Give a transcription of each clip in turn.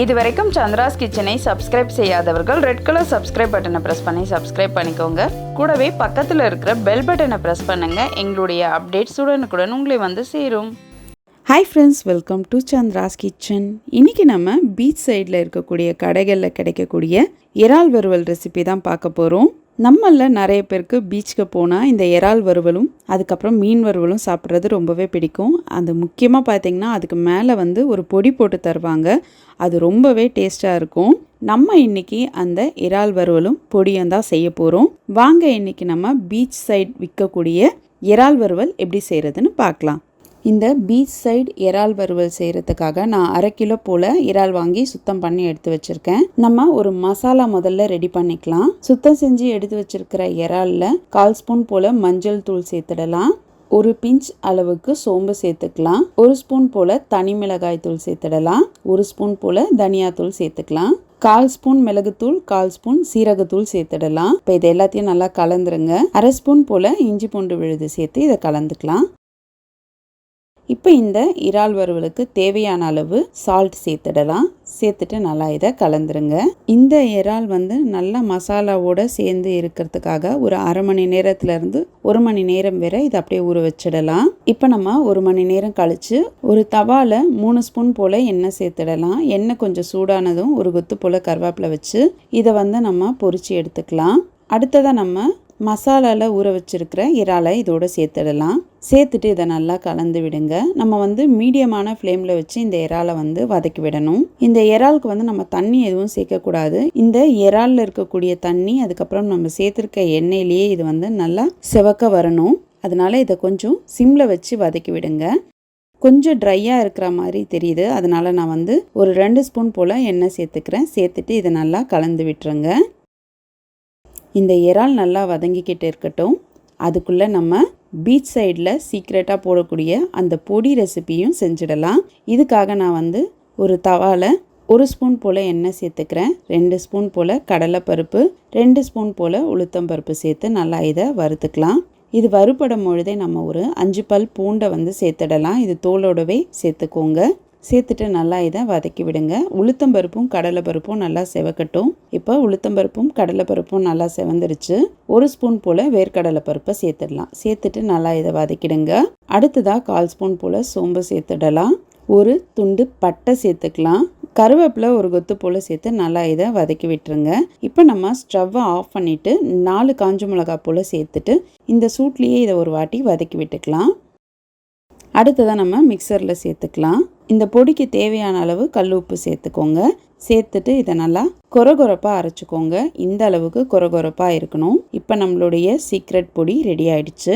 இது வரைக்கும் சந்திராஸ் கிச்சனை சப்ஸ்கிரைப் செய்யாதவர்கள் ரெட் கலர் சப்ஸ்கிரைப் பட்டனை ப்ரெஸ் பண்ணி சப்ஸ்கிரைப் பண்ணிக்கோங்க. கூடவே பக்கத்தில் இருக்கிற பெல் பட்டனை ப்ரெஸ் பண்ணுங்க. எங்களுடைய அப்டேட்ஸ் உடனுக்குடன் உங்களை வந்து சேரும். Hi friends welcome to Chandra's kitchen. இன்றைக்கி நம்ம பீச் சைடில் இருக்கக்கூடிய கடைகளில் கிடைக்கக்கூடிய இறால் வறுவல் ரெசிபி தான் பார்க்க போகிறோம் நம்மளில் நிறைய பேருக்கு பீச்சுக்கு போனால் இந்த இறால் வறுவலும் அதுக்கப்புறம் மீன் வறுவலும் சாப்பிட்றது ரொம்பவே பிடிக்கும். அது முக்கியமாக பார்த்தீங்கன்னா அதுக்கு மேலே வந்து ஒரு பொடி போட்டு தருவாங்க. அது ரொம்பவே டேஸ்ட்டாக இருக்கும். நம்ம இன்னைக்கு அந்த இறால் வறுவலும் பொடியும் தான் செய்ய போகிறோம் வாங்க இன்னைக்கு நம்ம பீச் சைடு விற்கக்கூடிய இறால் வறுவல் எப்படி செய்கிறதுன்னு பார்க்கலாம். இந்த பீச் சைடு இறால் வறுவல் செய்கிறதுக்காக நான் அரை கிலோ போல் இறால் வாங்கி சுத்தம் பண்ணி எடுத்து வச்சுருக்கேன். நம்ம ஒரு மசாலா முதல்ல ரெடி பண்ணிக்கலாம். சுத்தம் செஞ்சு எடுத்து வச்சிருக்கிற இறாலில் கால் ஸ்பூன் போல் மஞ்சள் தூள் சேர்த்துடலாம். ஒரு பிஞ்ச் அளவுக்கு சோம்பு சேர்த்துக்கலாம். ஒரு ஸ்பூன் போல் தனி மிளகாய் தூள் சேர்த்துடலாம். ஒரு ஸ்பூன் போல் தனியாத்தூள் சேர்த்துக்கலாம். கால் ஸ்பூன் மிளகுத்தூள் கால் ஸ்பூன் சீரகத்தூள் சேர்த்துடலாம். இப்போ இது எல்லாத்தையும் நல்லா கலந்துருங்க. அரை ஸ்பூன் போல் இஞ்சி பூண்டு விழுது சேர்த்து இதை கலந்துக்கலாம். இப்போ இந்த இறால் வறுவலுக்கு தேவையான அளவு சால்ட் சேர்த்துடலாம். சேர்த்துட்டு நல்லா இதை கலந்துருங்க. இந்த இறால் வந்து நல்லா மசாலாவோட சேர்ந்து இருக்கிறதுக்காக ஒரு அரை மணி நேரத்துலேருந்து ஒரு மணி நேரம் வரை இதை அப்படியே ஊற வச்சிடலாம். இப்போ நம்ம ஒரு மணி நேரம் கழித்து ஒரு தவாவில் மூணு ஸ்பூன் போல் எண்ணெய் சேர்த்துடலாம். எண்ணெய் கொஞ்சம் சூடானதும் ஒரு கொத்து போல் கருவேப்பிலை வச்சு இதை வந்து நம்ம பொறிச்சு எடுத்துக்கலாம். அடுத்ததாக நம்ம மசாலாவில் ஊற வச்சிருக்கிற இறாலை இதோடு சேர்த்துடலாம். சேர்த்துட்டு இதை நல்லா கலந்து விடுங்க. நம்ம வந்து மீடியமான ஃப்ளேமில் வச்சு இந்த இறாலை வந்து வதக்கி விடணும். இந்த இறாலுக்கு வந்து நம்ம தண்ணி எதுவும் சேர்க்கக்கூடாது. இந்த இறாலில் இருக்கக்கூடிய தண்ணி அதுக்கப்புறம் நம்ம சேர்த்துருக்க எண்ணெயிலேயே இது வந்து நல்லா செவக்க வரணும். அதனால இதை கொஞ்சம் சிம்மில் வச்சு வதக்கி விடுங்க. கொஞ்சம் ட்ரையாக இருக்கிற மாதிரி தெரியுது. அதனால் நான் வந்து ஒரு ரெண்டு ஸ்பூன் போல் எண்ணெய் சேர்த்துக்கிறேன். சேர்த்துட்டு இதை நல்லா கலந்து விட்டுருங்க. இந்த இறால் நல்லா வதங்கிக்கிட்டு இருக்கட்டும். அதுக்குள்ளே நம்ம பீச் சைடில் சீக்ரெட்டாக போடக்கூடிய அந்த பொடி ரெசிபியும் செஞ்சிடலாம். இதுக்காக நான் வந்து ஒரு தவாவில் ஒரு ஸ்பூன் போல் எண்ணெய் சேர்த்துக்கிறேன். ரெண்டு ஸ்பூன் போல் கடலைப்பருப்பு ரெண்டு ஸ்பூன் போல் உளுத்தம்பருப்பு சேர்த்து நல்லா இதை வறுத்துக்கலாம். இது வறுபடும் பொழுதே நம்ம ஒரு அஞ்சு பல் பூண்டை வந்து சேர்த்துடலாம். இது தோலோடவே சேர்த்துக்கோங்க. சேர்த்துட்டு நல்லா இதை வதக்கி விடுங்க. உளுத்தம்பருப்பும் கடலைப்பருப்பும் நல்லா செவக்கட்டும். இப்போ உளுத்தம்பருப்பும் கடலைப்பருப்பும் நல்லா செவந்துருச்சு. ஒரு ஸ்பூன் போல் வேர்க்கடலை பருப்பை சேர்த்துடலாம். சேர்த்துட்டு நல்லா இதை வதக்கிடுங்க. அடுத்ததாக கால் ஸ்பூன் போல் சோம்பு சேர்த்துடலாம். ஒரு துண்டு பட்டை சேர்த்துக்கலாம். கருவேப்பிலை ஒரு கொத்து போல் சேர்த்து நல்லா இதை வதக்கி விட்டுருங்க. இப்போ நம்ம ஸ்டவ்வை ஆஃப் பண்ணிவிட்டு நாலு காஞ்ச மிளகா போல் சேர்த்துட்டு இந்த சூட்லேயே இதை ஒரு வாட்டி வதக்கி விட்டுக்கலாம். அடுத்ததாக நம்ம மிக்சரில் சேர்த்துக்கலாம். இந்த பொடிக்கு தேவையான அளவு கல் உப்பு சேர்த்துக்கோங்க. சேர்த்துட்டு இதை நல்லா கொரகொரப்பாக அரைச்சிக்கோங்க. இந்த அளவுக்கு கொரகொரப்பாக இருக்கணும். இப்போ நம்மளுடைய சீக்ரெட் பொடி ரெடி ஆயிடுச்சு.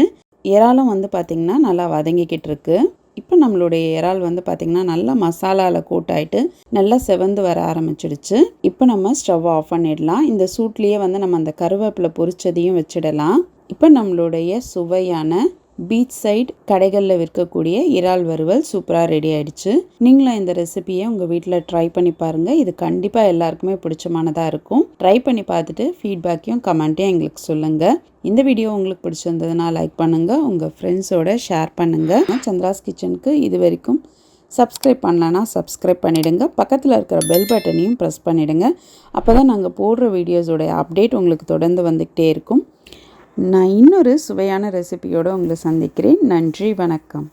இறாலும் வந்து பார்த்திங்கன்னா நல்லா வதங்கிக்கிட்டு இருக்கு. இப்போ நம்மளுடைய இறால் வந்து பார்த்திங்கன்னா நல்லா மசாலாவில் கூட்டாயிட்டு நல்லா செவந்து வர ஆரம்பிச்சிடுச்சு. இப்போ நம்ம ஸ்டவ் ஆஃப் பண்ணிடலாம். இந்த சூட்லேயே வந்து நம்ம அந்த கருவேப்பிலை பொரிச்சதையும் வச்சிடலாம். இப்போ நம்மளுடைய சுவையான பீச் சைட் கடைகளில் விற்கக்கூடிய இறால் வறுவல் சூப்பராக ரெடி ஆயிடுச்சு. நீங்களும் இந்த ரெசிபியை உங்கள் வீட்டில் ட்ரை பண்ணி பாருங்கள் இது கண்டிப்பாக எல்லாருக்குமே பிடிச்சமானதாக இருக்கும். ட்ரை பண்ணி பார்த்துட்டு ஃபீட்பேக்கையும் கமெண்ட்டையும் எங்களுக்கு சொல்லுங்கள் இந்த வீடியோ உங்களுக்கு பிடிச்சிருந்ததுன்னா லைக் பண்ணுங்கள் உங்கள் ஃப்ரெண்ட்ஸோட ஷேர் பண்ணுங்கள் சந்திராஸ் கிச்சனுக்கு இது வரைக்கும் சப்ஸ்கிரைப் பண்ணலன்னா சப்ஸ்கிரைப் பண்ணிவிடுங்க பக்கத்தில் இருக்கிற பெல் பட்டனையும் ப்ரெஸ் பண்ணிவிடுங்க அப்போ தான் நாங்கள் போடுற வீடியோஸோடைய அப்டேட் உங்களுக்கு தொடர்ந்து வந்துக்கிட்டே இருக்கும். நான் இன்னொரு சுவையான ரெசிபியோடு உங்களை சந்திக்கிறேன். நன்றி வணக்கம்.